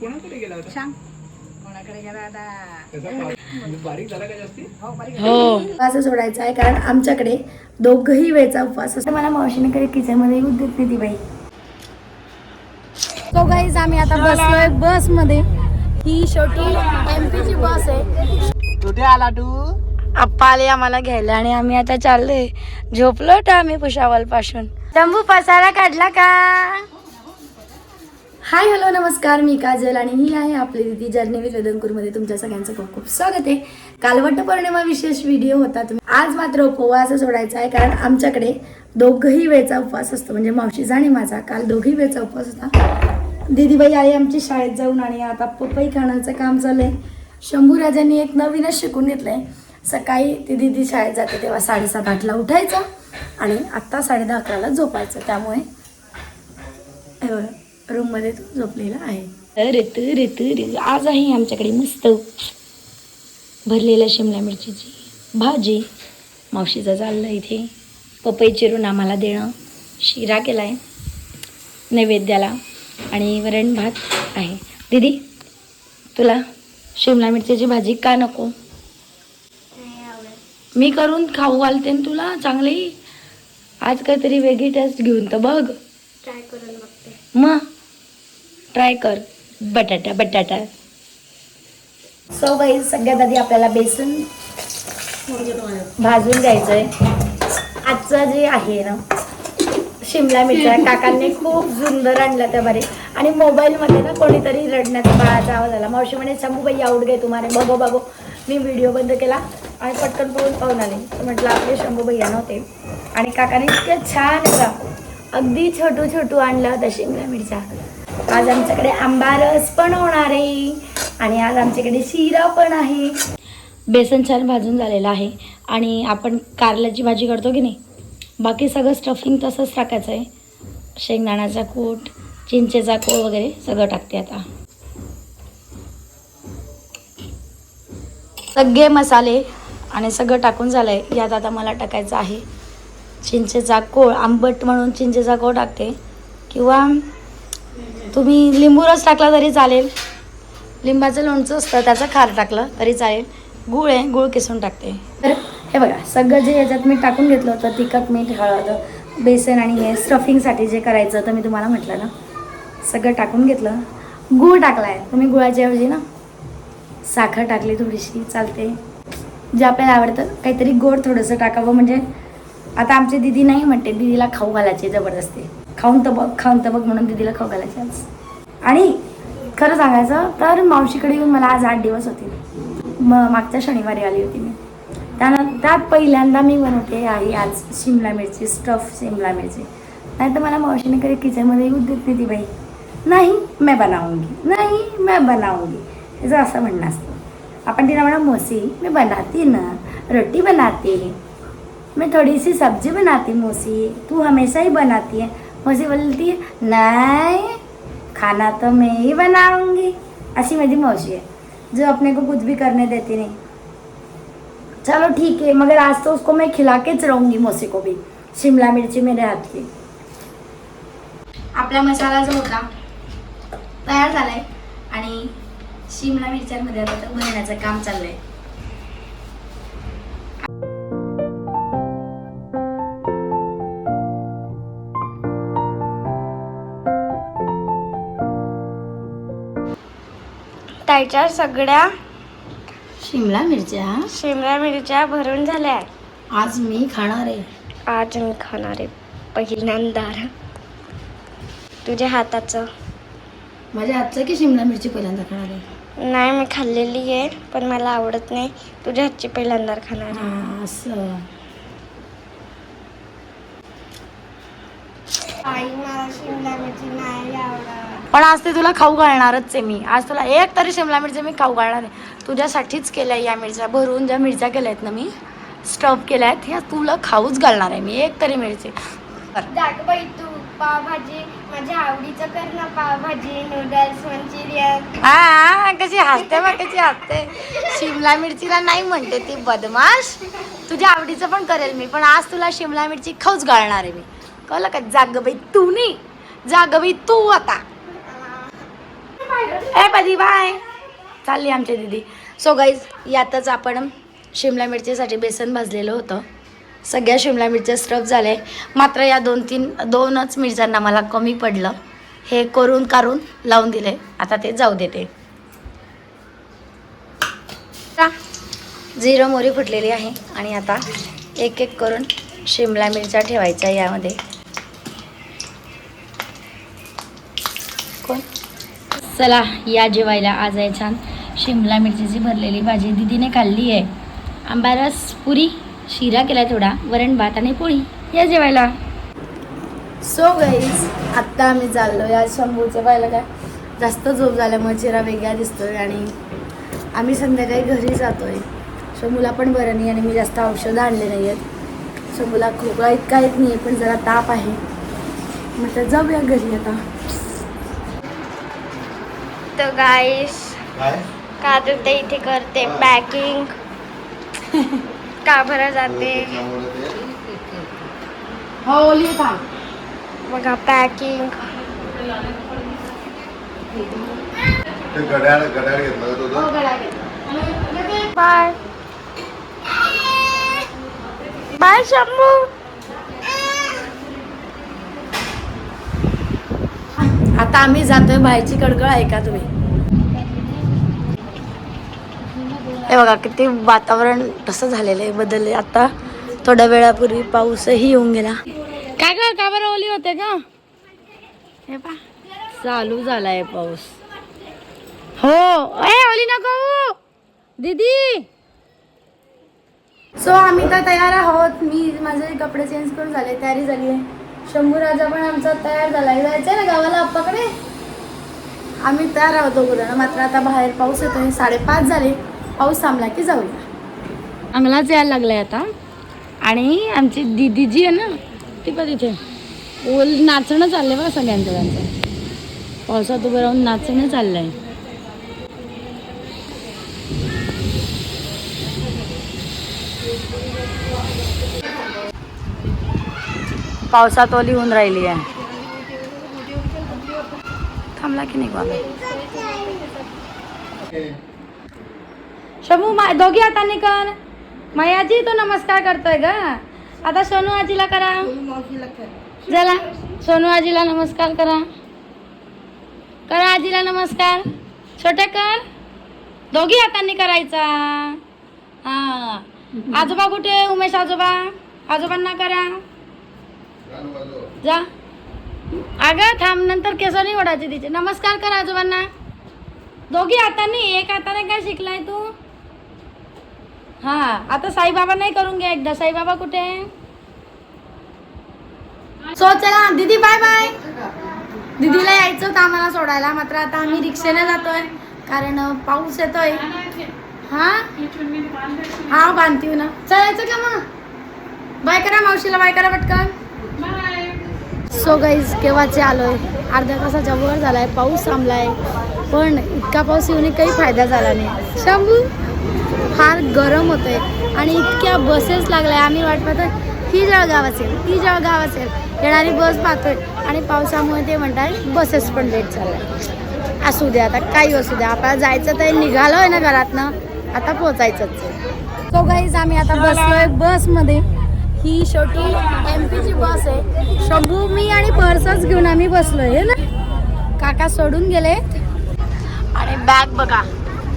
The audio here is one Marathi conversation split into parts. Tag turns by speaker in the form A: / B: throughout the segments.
A: कोणाकडे गेला होता?
B: सांग. कोणाकडे गेला आता
A: कसा पा- म्हणजे बारीक झाला का जास्ती?
B: हो बारीक
C: हो. असं सोडायचं आहे कारण आमच्याकडे दोघही वेळचा उपवास असतो. मला मावशीने कधी किचनमध्ये येऊ देत नाही ती बाई. तो गाईज आम्ही आता बसलोय बसमध्ये ही शेवटी एमपी ची बस आहे.
B: कुठे आला तू
C: आप्पा आले आम्हाला घ्यायला आणि आम्ही आता चाललोय झोपलो होतो आम्ही भुसावलपासून तंबू पसारा काढला का? हाय हॅलो नमस्कार. मी काजल आणि ही आहे आपली दिदी जर्नी विथ तुमच्या सगळ्यांचं खूप खूप स्वागत आहे. कालवट पौर्णिमा विशेष व्हिडिओ होता. तुम्ही आज मात्र उपवास सोडायचा आहे कारण आमच्याकडे दोघही वेळचा उपवास असतो. म्हणजे मावशीचा आणि माझा. काल दोघही वेळचा उपवास होता. दिदीबाई आई आमची शाळेत जाऊन आणि आता पपई खाण्याचं काम आहे शंभू राजांनी एक नवीनच शिकून घेतलं आहे सकाळी ती दिदी शाळेत जाते तेव्हा साडेसात आठला उठायचं आणि आत्ता साडे दहा अकराला झोपायचं. त्यामुळे हे बघा, रूममध्ये तो झोपलेला आहे. अरे तर तर आज आहे आमच्याकडे मस्त भरलेल्या शिमला मिरचीची भाजी मावशीचं चाललं इथे. पपई चिरून आम्हाला देणं. शिरा केला आहे नैवेद्याला आणि वरण भात आहे. दीदी तुला शिमला मिरचीची भाजी का नको? मी करून खाऊ घालते ना तुला चांगली. आज काहीतरी वेगळी टेस्ट घेऊन तर बघ.
D: ट्राय करून बघते.
C: मग? ट्राय कर. बटाटा बटाटा. सो बाई सगळ्यात आधी आपल्याला बेसन भाजून घ्यायचं आहे आजचं जे आहे ना शिमला मिरच्या काकांनी खूप सुंदर आणला त्या बारे आणि मोबाईलमध्ये ना कोणीतरी रडण्याचा बाळाचा आवाज आला. मावशी म्हणे शंभूबाई आवड गे तुम्हाला बघो बघो. मी व्हिडिओ बंद केला आणि पटकन पळून पाहून आले. म्हटलं आपले शंभू भैया नव्हते. आणि काकाने इतकं छान बघा अगदी छोटू छोटू आणलं होता शिमला मिरच्या. आज आमच्याकडे आंबा रस पण होणार आहे. आणि आज आमच्याकडे शिरा पण आहे. बेसन छान भाजून झालेलं आहे. आणि आपण कारल्याची भाजी करतो की नाही? बाकी सगळं स्टफिंग तसंच टाकायचं आहे. शेंगदाण्याचा कूट चिंचेचा कोळ वगैरे सगळं टाकते आता. सगळे मसाले आणि सगळं टाकून झालं आहे यात आता मला टाकायचं आहे चिंचेचा कोळ आंबट म्हणून चिंचेचा कोळ टाकते. किंवा तुम्ही लिंबू रस टाकला तरी चालेल. लिंबाचं लोणचं असतं त्याचं खार टाकलं तरी चालेल. गुळ आहे गुळ किसून टाकते. तर हे बघा सगळं जे याच्यात मी टाकून घेतलं होतं तिखट मीठ हळद बेसन आणि हे स्टफिंगसाठी जे करायचं तर मी तुम्हाला म्हटलं ना सगळं टाकून घेतलं. गूळ टाकला आहे तुम्ही गुळाच्या ऐवजी ना साखर टाकली थोडीशी चालते. जे आपल्याला आवडतं काहीतरी गोड थोडंसं टाकावं. म्हणजे आता आमची दिदी नाही म्हणते दिदीला खाऊ घालायचे जबरदस्ती. खाऊन तर बघ खाऊन तर बघ म्हणून दिदीला खाऊ घालायचे आज. आणि खरं सांगायचं तर मावशीकडे येऊन मला आज आठ दिवस होते मग मागच्या शनिवारी आली होती मी. त्यानं त्यात पहिल्यांदा मी बनवते आई आज शिमला मिरची स्टफ शिमला मिरची. नाही तर मला मावशीने कधी किचनमध्ये येऊ देत नाही ती बाई. नाही मैं बनाऊंगी. नाही मैं बनाऊंगी. त्याचं असं म्हणणं असतं. आपण तिला म्हणा मोसी मी बनाती ना. रोटी बनाते मी थोडीशी सब्जी बनाती मोसी. तू हमेशा ही बनाती है. मौसी बोलती है नहीं खाना तो मैं ही बनाऊंगी। ऐसी मेरी मौसी है जो अपने को कुछ भी करने देती नहीं। चलो ठीक है मगर आज तो उसको मैं खिला के रहूंगी मौसी को भी। शिमला मिर्ची मेरे हाथ की। आपला मसाला जो होता तयार झालाय. आणि शिमला मिरच्यांमध्ये आता भरण्याचं काम चाललंय.
D: त्याच्या सगळ्या
C: शिमला मिरच्या
D: शिमला मिरच्या भरून झाल्या.
C: आज मी खाणार आहे.
D: आज मी खाणार आहे. पहिल्यांदा तुझ्या हाताचं.
C: माझ्या हातचं की शिमला मिरची पहिल्यांदा खाणार आहे?
D: नाही मी खाल्लेली आहे पण मला आवडत नाही. तुझ्या हातची पहिल्यांदा खाणार आहे.
C: हा, असं.
D: आई मला शिमला मिरची नाही आवडत.
C: पण आज ते तुला खाऊ घालणारच आहे मी. आज तुला एक तरी शिमला मिरची मी खाऊ घालणार आहे. तुझ्यासाठीच केल्या या मिरच्या. भरून ज्या मिरच्या केल्या आहेत ना मी स्टफ केल्या आहेत ह्या तुला खाऊच घालणार आहे मी. एक तरी मिरची.
D: जाग बाई तू पावभाजी. माझ्या आवडीचं कर ना पावभाजी नूडल्स मंचुरियन.
C: हा कशी हसते मग कशी हसते. शिमला मिरचीला नाही म्हणते ती बदमाश. तुझ्या आवडीचं पण करेल मी पण आज तुला शिमला मिरची खाऊच घालणार आहे मी. कळलं का? जाग बाई तू नाही. जाग बाई तू आता. ए पदी बाय. चालली आमची दीदी. सो गाईज यातच आपण शिमला मिरचीसाठी बेसन भाजलेलं होतं. सगळ्या शिमला मिरच्या स्टफ झाले मात्र या दोन तीन दोनच मिरच्यांना मला कमी पडलं. हे करून काढून लावून दिले. आता ते जाऊ देते. आता जिरं मोरी फुटलेली आहे आणि आता एक एक करून शिमला मिरच्या ठेवायच्या यामध्ये. चला या जेवायला. आज आहे छान. शिमला मिरचीची भरलेली भाजी दिदीने खाल्ली आहे. आंबारस पुरी शिरा केला थोडा वरण भात आणि पोळी. या जेवायला. सो गाईज आत्ता आम्ही चाललो या शंभूचं पाहिलं काय? जास्त झोप झाल्यामुळे चेहरा वेगळा दिसतोय आणि आम्ही संध्याकाळी घरी जातोय. शंभूला पण बरं नाही आणि मी जास्त औषधं आणले नाही आहेत शंभूला खोकला इतका येत नाही पण जरा ताप आहे. म्हटलं जाऊया घरी आता.
D: तर गाईस का तर ते इथे करते पॅकिंग का बरं जाते?
C: हो ओली थांब.
D: बघा पॅकिंग
E: ते घड्याळ घड्याळ घेतलं का तुझं.
D: बाय बाय शंभू
C: आता आम्ही जातोय बाहेरची कडकळ आहे का तुम्ही. हे बघा किती वातावरण तसं झालेलं आहे बदलले आता थोड्या वेळापूर्वी पाऊसही येऊन गेला. काय ग का बरं ओली होते का हे पा चालू झालाय पाऊस. हो ए ओली नको. दीदी. सो आम्ही तर तयार आहोत. मी माझे कपडे चेंज करून झाले तयारी झाली आहे. शंभू राजा पण आमचा तयार झालाय जायचंय ना गावाला आप्पाकडे? आम्ही तयार आहोत दोघं मात्र आता बाहेर पाऊस येतोय. साडेपाच झाले. पाऊस थांबला की जाऊया. अंगलाच यायला लागलाय आता. आणि आमची दीदी जी आहे ना ती पण तिथे ओल नाचणं चाललंय बघा सगळ्यांचं. त्यांचं. पावसात उभं राहून नाचणं चाललंय. पावसात ओली होऊन राहिली आहे. थांबला की नाही शमू शंभू मा दोघी आता कर मायाजी तो नमस्कार करतोय ग. आता सोनू आजीला करा. चला सोनू आजीला नमस्कार करा. करा आजीला नमस्कार. छोटे कर. दोघी हातांनी करायचा. हा. आजोबा कुठे? उमेश आजोबा. आजोबांना करा. जा. अगं थांब नंतर केस नाही ओढायचे तिचे. नमस्कार कर आजोबांना. दोघी हाताने एक हाताने काय शिकलाय तू? हा आता साईबाबा नाही करून घ्या एकदा. साईबाबा कुठे? सो चला दीदी बाय बाय दीदीला यायचं होतं आम्हाला सोडायला. मात्र आता आम्ही रिक्षेने जातोय कारण पाऊस येतोय. हा? हा बांधतीव ना. चलायचं का मग? बाय करा मावशीला बाय करा पटकन. सो गाईज केव्हाचे आलोय? अर्ध्या तासाच्या वर झालाय पाऊस थांबलाय. पण इतका पाऊस येऊन काही फायदा झाला नाही. शंभू फार गरम होतंय आणि इतक्या बसेस लागल्या. आम्ही वाट पाहतोय ही जळगाव असेल ती जळगाव असेल येणारी बस पाहतोय आणि पावसामुळे ते म्हणताय बसेस पण लेट चाललाय असू द्या आता काही असू द्या आपल्याला जायचं तर निघालो आहे ना घरातनं. आता पोचायचंच सो गाईज आम्ही आता बसलोय बसमध्ये ही शेवटी एम पीची बस आहे. शंभू मी आणि पर्सच घेऊन आम्ही बसलोय हे ना? काका सोडून गेले. आणि बॅग बघा.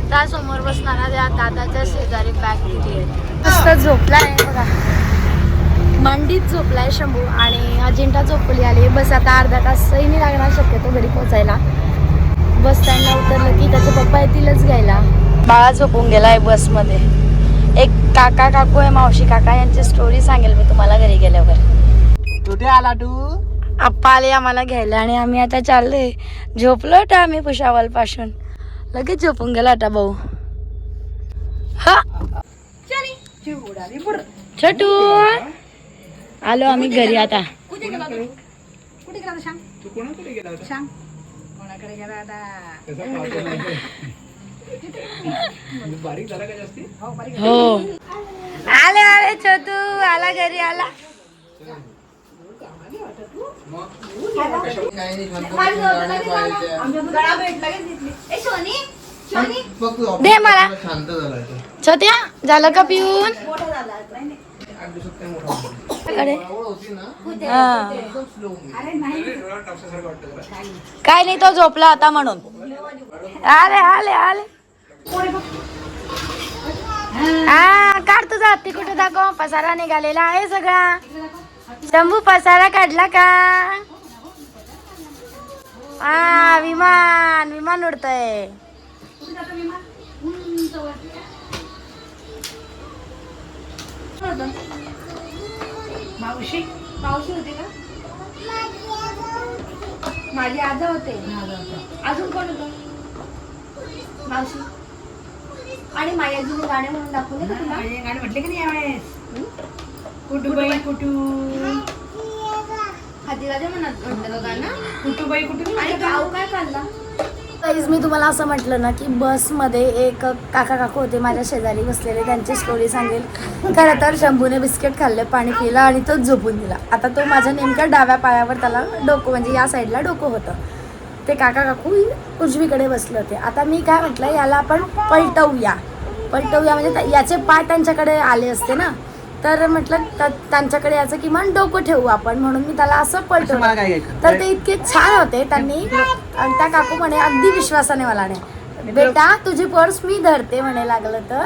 C: त्या समोर बसणारा त्या दादाच्या शेजारी बॅग दिली आहे. मस्त झोपलाय बघा. मांडीत झोपलाय शंभू आणि अजिंठा झोपली आली. बस आता अर्धा तासही नाही लागणार शक्यतो घरी पोचायला बस स्टँडला उतरलं की त्याचे पप्पा येतीलच घ्यायला. बाळा झोपून गेलाय बसमध्ये. काका काकू आहे मावशी काका यांची स्टोरी सांगेल मी तुम्हाला घरी गेल्यावर.
B: कुठे आला तू
C: आप्पा आले आम्हाला घ्यायला आणि आम्ही आता चाललोय. झोपलो होतो आम्ही पुशावलपासून लगेच झोपून गेला होता भाऊ. हा. छोटू. आलो आम्ही घरी आता.
B: कुठे गेला हो बारीक
C: हो. आले आले छोटू आला घरी आला. दे मला.
E: शांत झालाय तो.
C: छोट्या झालं का पिऊन?
B: मोठा झाला नाही नाही.
A: आठ दिवसात काय
C: हा.
B: नाही.
C: तो झोपला होता म्हणून. आले आले आले. हा काढ तुझा. हत्ती कुठे दाखव पसारा निघालेला आहे सगळा. शंभू पसारा काढला का? हा विमान विमान उडतय.
B: मावशी? मावशी होती का? माझे आजा होते. अजून कोण होतं? मावशी? आणि मायाजीने गाणे म्हणून दाखवले का तुला? गाणे म्हटले की नाही यावेळेस? कुटुबाई कुटू हातीराजा म्हणत म्हटलं गाणं. कुटुबाई कुटू आणि गाव काय काढला
C: गाईज मी तुम्हाला असं म्हटलं ना की बसमध्ये एक काका काकू होते माझ्या शेजारी बसलेले त्यांची स्टोरी सांगेल. खरं तर शंभूने बिस्किट खाल्ले पाणी पिलं आणि तोच झोपून दिला. आता तो माझ्या नेमक्या डाव्या पायावर त्याला डोकं म्हणजे या साईडला डोकं होतं. ते काका काकू उजवीकडे बसले होते. आता मी काय म्हटलं याला आपण पलटवूया. पलटवूया म्हणजे याचे पाय त्यांच्याकडे आले असते ना. तर म्हटलं त्या- त्यांच्याकडे याचं किमान डोकं ठेवू आपण. म्हणून मी त्याला असं पलटवलं. तर ते इतके छान होते त्यांनी त्या काकू म्हणे अगदी विश्वासाने मला नाही बेटा तुझी पर्स मी धरते म्हणे लागलं तर.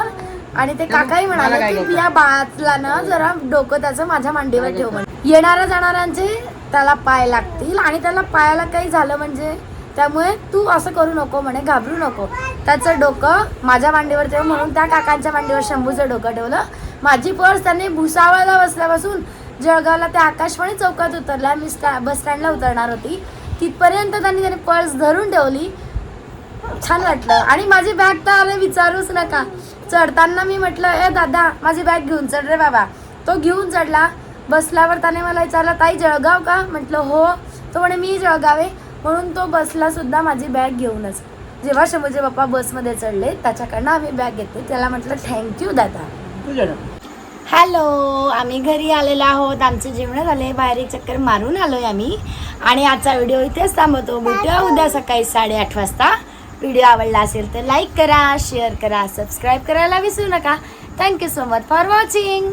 C: आणि ते काकाही म्हणाले की या बाळातला ना जरा डोकं त्याचं माझ्या मांडीवर ठेव म्हणे. येणाऱ्या जाणाऱ्यांचे त्याला पाय लागतील. आणि त्याला पायाला काही झालं म्हणजे त्यामुळे तू असं करू नको म्हणे घाबरू नको. त्याचं डोकं माझ्या मांडीवर ठेव म्हणून त्या काकांच्या मांडीवर शंभूचं डोकं ठेवलं. माझी पर्स त्यांनी भुसावळला बसल्यापासून जळगावला त्या आकाशवाणी चौकात उतरल्या. मी स्टॅ बस स्टँडला उतरणार होती. तिथपर्यंत त्यांनी त्याने पर्स धरून ठेवली. छान वाटलं. आणि माझी बॅग तर अरे विचारूच नका. चढताना मी म्हटलं ए दादा माझी बॅग घेऊन चढ रे बाबा. तो घेऊन चढला. बसल्यावर त्याने मला विचारलं ताई जळगाव का? म्हटलं हो. तो म्हणे मी जळगाव आहे. म्हणून तो बसला सुद्धा माझी बॅग घेऊनच. जेव्हा शंभूचे पप्पा बसमध्ये चढले त्याच्याकडनं आम्ही बॅग घेतली. त्याला म्हटलं थँक्यू दादा. हॅलो आम्ही घरी आलेलो आहोत. आमचे जेवण झाले बाहेर एक चक्कर मारून आलोय आम्ही. आणि आजचा व्हिडिओ इथेच थांबवतो. भेटूया उद्या सकाळी साडेआठ वाजता. व्हिडिओ आवडला असेल तर लाईक करा शेअर करा सबस्क्राईब करायला विसरू नका. Thank you so much for watching